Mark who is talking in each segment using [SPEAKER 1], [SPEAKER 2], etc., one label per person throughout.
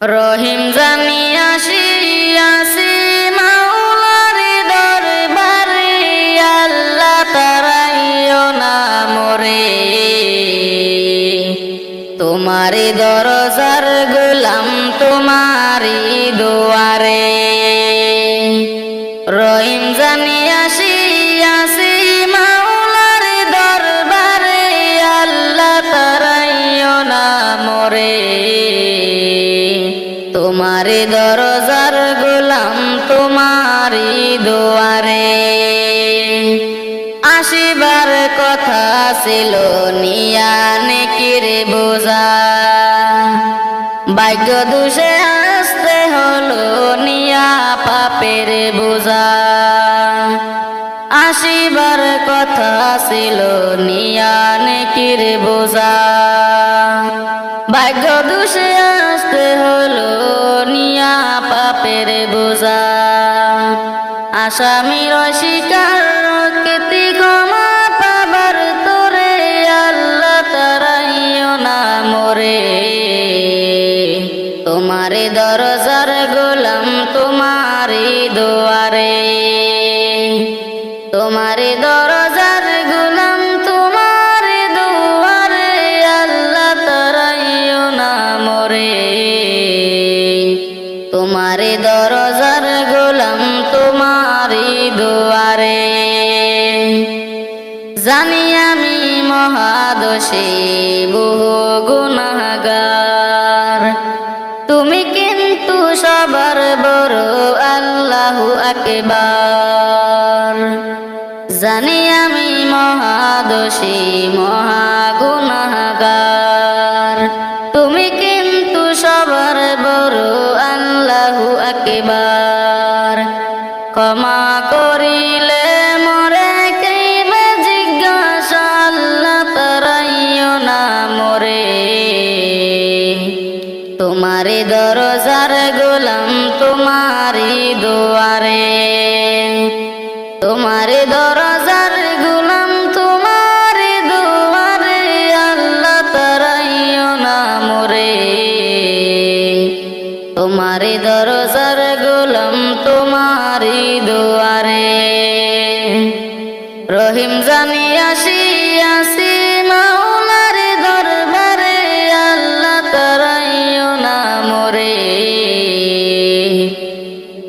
[SPEAKER 1] রহিম জানি আসিয়াছি মাওলার দরবারে আল্লাহ তারাইও না মরে। তোমারি দরজার গোলাম তোমারি দুয়ারে। ছিল নিয়ানে কিরে বোঝা। ভাগ্য দোষে আসতে হলো নিয়া পাপের বোঝা। আসিবার কথা ছিল নিয়ানে কিরে বোঝা। ভাগ্য দোষে আসতে হলো নিয়া পাপের বোঝা। আসামির অস্বীকার জানি আমি মহাদশে বহু গুণাগার তুমি কিন্তু সবার বড় আল্লাহু আকবার।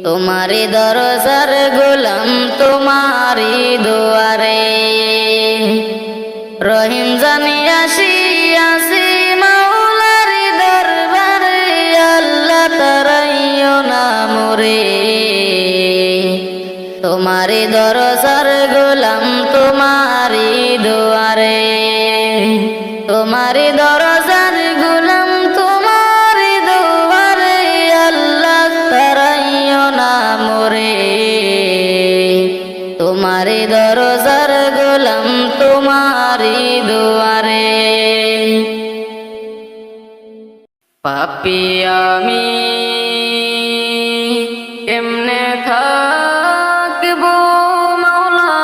[SPEAKER 1] তোমারি দরজার গোলাম তোমারি দুয়ারে। রহিম জানি আসি আসি মাওলারি দরবারে, আল্লাহ তারাইও না মোরে। তোমারি দরজার গোলাম তোমারি দুয়ারে। তোমারি দরজার পাপি আমি এমনে থাকব মাওলা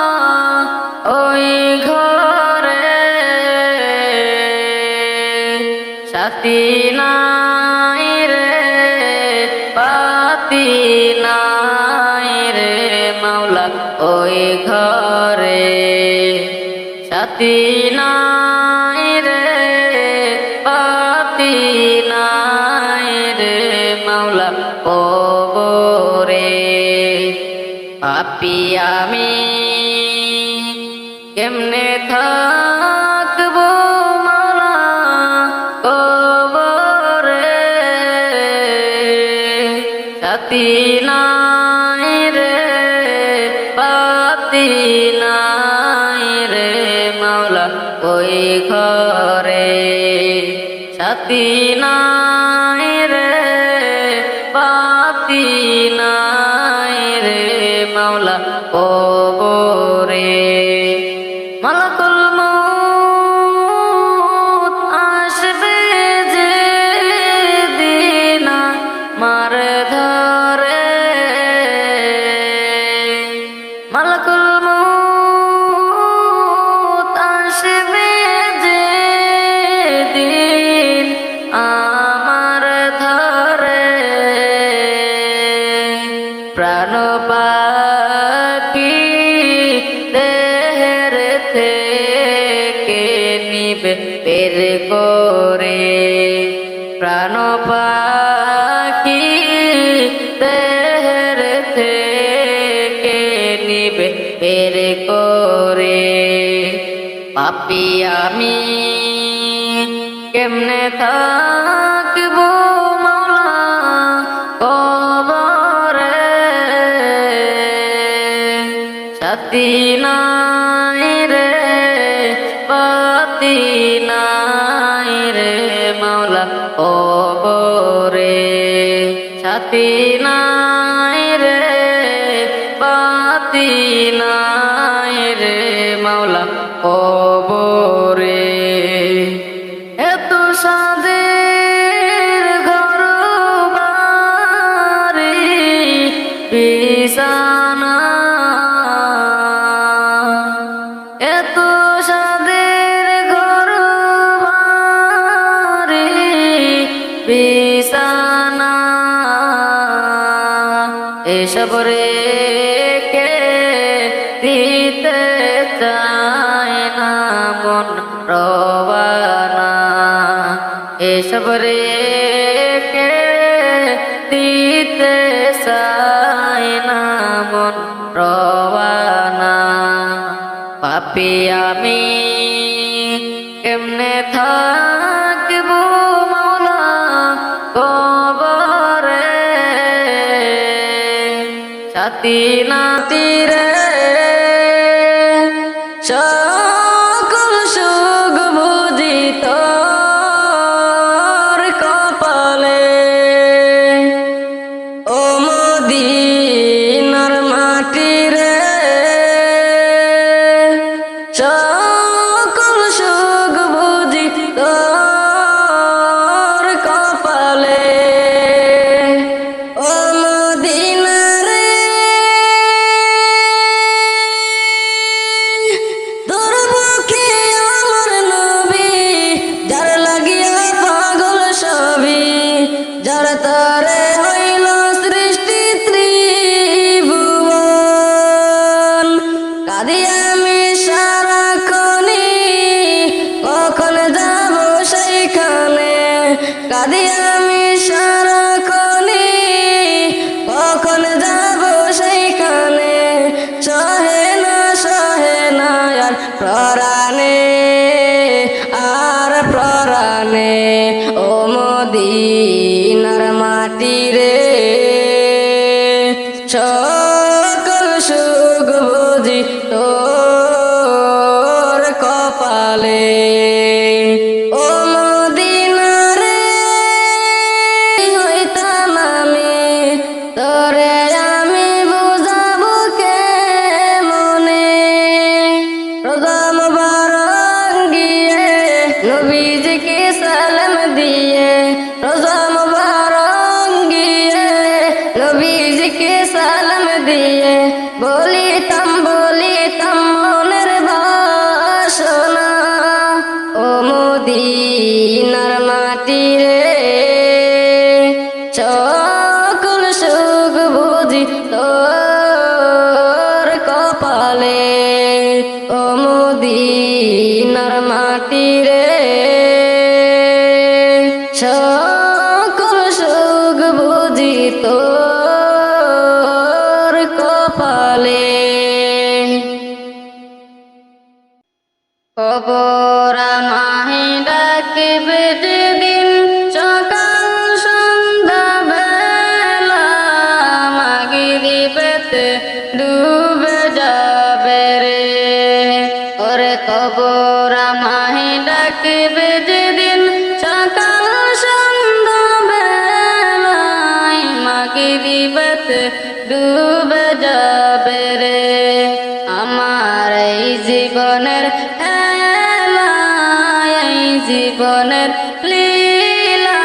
[SPEAKER 1] ওই ঘরে। সাথী নাই রে পাতি নাই রে মাওলা ওই ঘরে। সাথী নাই রে পাতি মাওলা কবরে পাপি আমি, কেমনে থাকব নাই রে পাতি নাই রে, মাওলা, ওই ঘরে সাথী নাই বের করে প্রাণ পাখি দেহের থেকে নিবে বের করে পাপি আমি কেমনে থাকব মাওলা কবরে? নাই সাথী নাই রে পাতি নাই রে মাওলা কবরে। এত সাদের চায় না, মন রবানা। এসব রেখে দিতে চায় না, মন রবানা। পাপি আমি কেমনে থাকব মাওলা কবরে? সাথী নাতি রে প্রাণে সকল সুখ বুঝি তোর কপালে। ও মদিনার মাটি রে সকল সুখ বুঝি তোর কপালে। কবর মাহি ডাকবে পেতে ডুবে যাবে রে আমার এই জীবনের এই জীবনের লীলা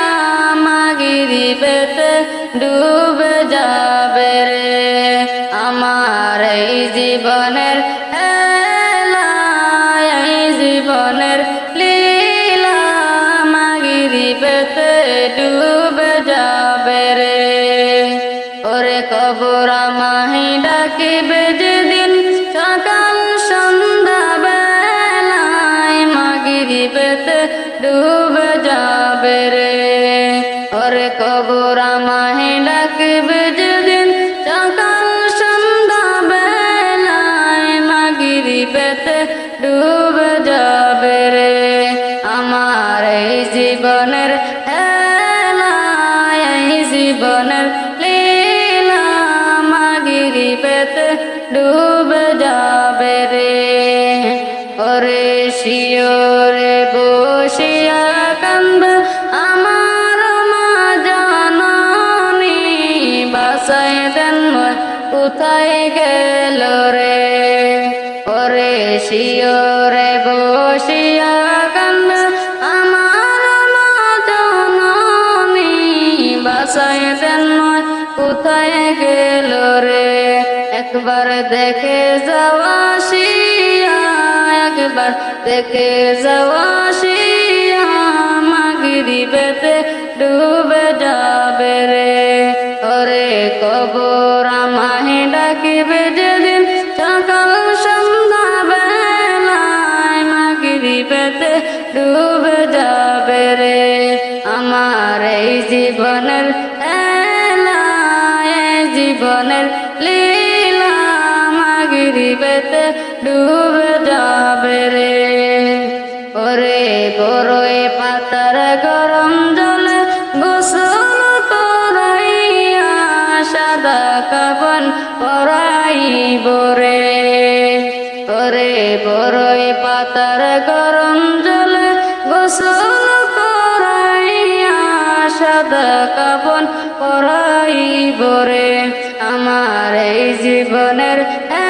[SPEAKER 1] মাগিরি পেতে ডুবে যাবে রে আমার এই জীবনের জীবনের লীলা মাগিরি পেতে ডুবে যাবে রে আমার কোথায় গেল রে। ওরে শিওরে বসিয়া কান্দ আমার জাননি বাসায় দেন কোথায় গেল রে? একবার দেখে যাওয়া শিয়া, একবার দেখে যাওয়া শিয়া, মাগিরি বেতে ডুবে যাবে রে। ওরে কবর জীবনের লীলা মাগিরি বেতে ডুবে যাবে রে। ওরে বড়ই পাতার গরম জলে গোসল করাইয়া সাদা কাবন পরাইব রে। ওরে বড়ই পাতার গরম সাদা কাবন পরাইব রে। আমার এই জীবনের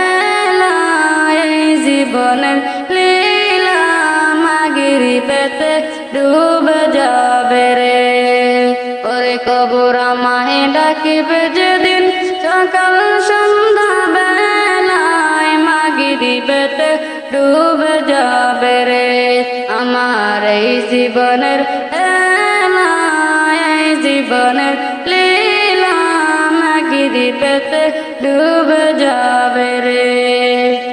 [SPEAKER 1] এলা এই জীবনের লীলা মাগিরি পেতে ডুবে যাবে রে। ওরে কবর আমায় ডাকিবে যেদিন সকাল সন্ধ্যা বেলায় মাগিরি পেতে ডুবে যাবে রে। আমার এই জীবনের জীবনের লীলা গিরি পেতে ডুব যাবে রে।